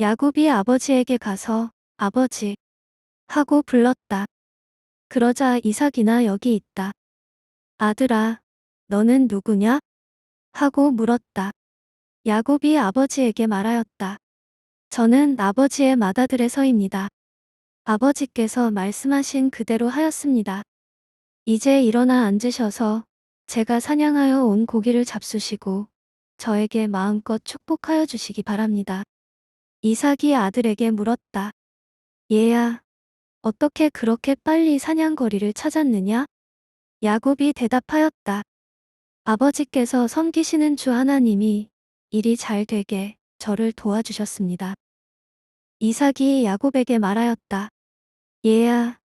야곱이 아버지에게 가서 아버지 하고 불렀다. 그러자 이삭이나 여기 있다. 아들아, 너는 누구냐? 하고 물었다. 야곱이 아버지에게 말하였다. 저는 아버지의 맏아들의 서입니다. 아버지께서 말씀하신 그대로 하였습니다. 이제 일어나 앉으셔서 제가 사냥하여 온 고기를 잡수시고 저에게 마음껏 축복하여 주시기 바랍니다. 이삭이 아들에게 물었다. 얘야, 어떻게 그렇게 빨리 사냥거리를 찾았느냐? 야곱이 대답하였다. 아버지께서 섬기시는 주 하나님이 일이 잘 되게 저를 도와주셨습니다. 이삭이 야곱에게 말하였다. 얘야,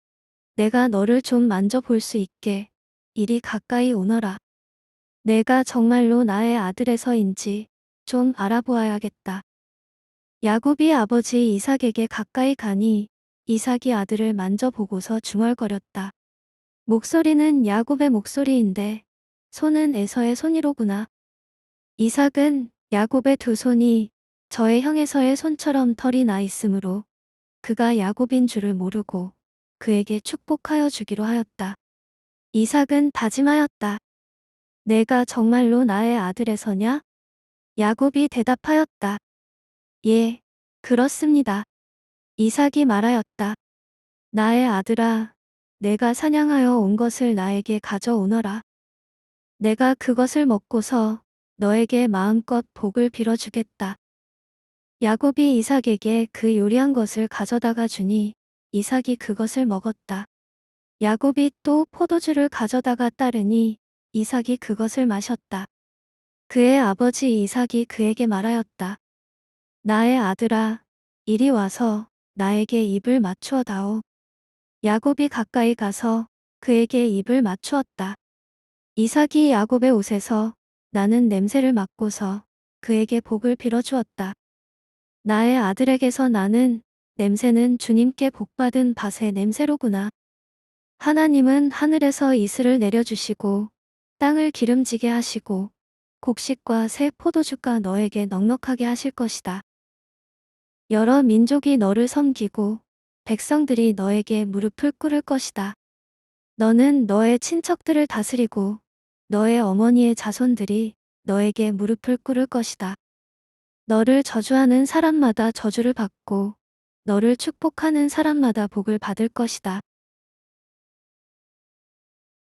내가 너를 좀 만져볼 수 있게 이리 가까이 오너라. 내가 정말로 나의 아들에서인지 좀 알아보아야겠다. 야곱이 아버지 이삭에게 가까이 가니 이삭이 아들을 만져보고서 중얼거렸다. 목소리는 야곱의 목소리인데 손은 에서의 손이로구나. 이삭은 야곱의 두 손이 저의 형에서의 손처럼 털이 나 있으므로 그가 야곱인 줄을 모르고 그에게 축복하여 주기로 하였다. 이삭은 다짐하였다. 내가 정말로 나의 아들에서냐? 야곱이 대답하였다. 예, 그렇습니다. 이삭이 말하였다. 나의 아들아, 내가 사냥하여 온 것을 나에게 가져오너라. 내가 그것을 먹고서 너에게 마음껏 복을 빌어주겠다. 야곱이 이삭에게 그 요리한 것을 가져다가 주니 이삭이 그것을 먹었다. 야곱이 또 포도주를 가져다가 따르니 이삭이 그것을 마셨다. 그의 아버지 이삭이 그에게 말하였다. 나의 아들아, 이리 와서 나에게 입을 맞추어 다오. 야곱이 가까이 가서 그에게 입을 맞추었다. 이삭이 야곱의 옷에서 나는 냄새를 맡고서 그에게 복을 빌어주었다. 나의 아들에게서 나는 냄새는 주님께 복받은 밭의 냄새로구나. 하나님은 하늘에서 이슬을 내려주시고 땅을 기름지게 하시고 곡식과 새 포도주가 너에게 넉넉하게 하실 것이다. 여러 민족이 너를 섬기고 백성들이 너에게 무릎을 꿇을 것이다. 너는 너의 친척들을 다스리고 너의 어머니의 자손들이 너에게 무릎을 꿇을 것이다. 너를 저주하는 사람마다 저주를 받고 너를 축복하는 사람마다 복을 받을 것이다.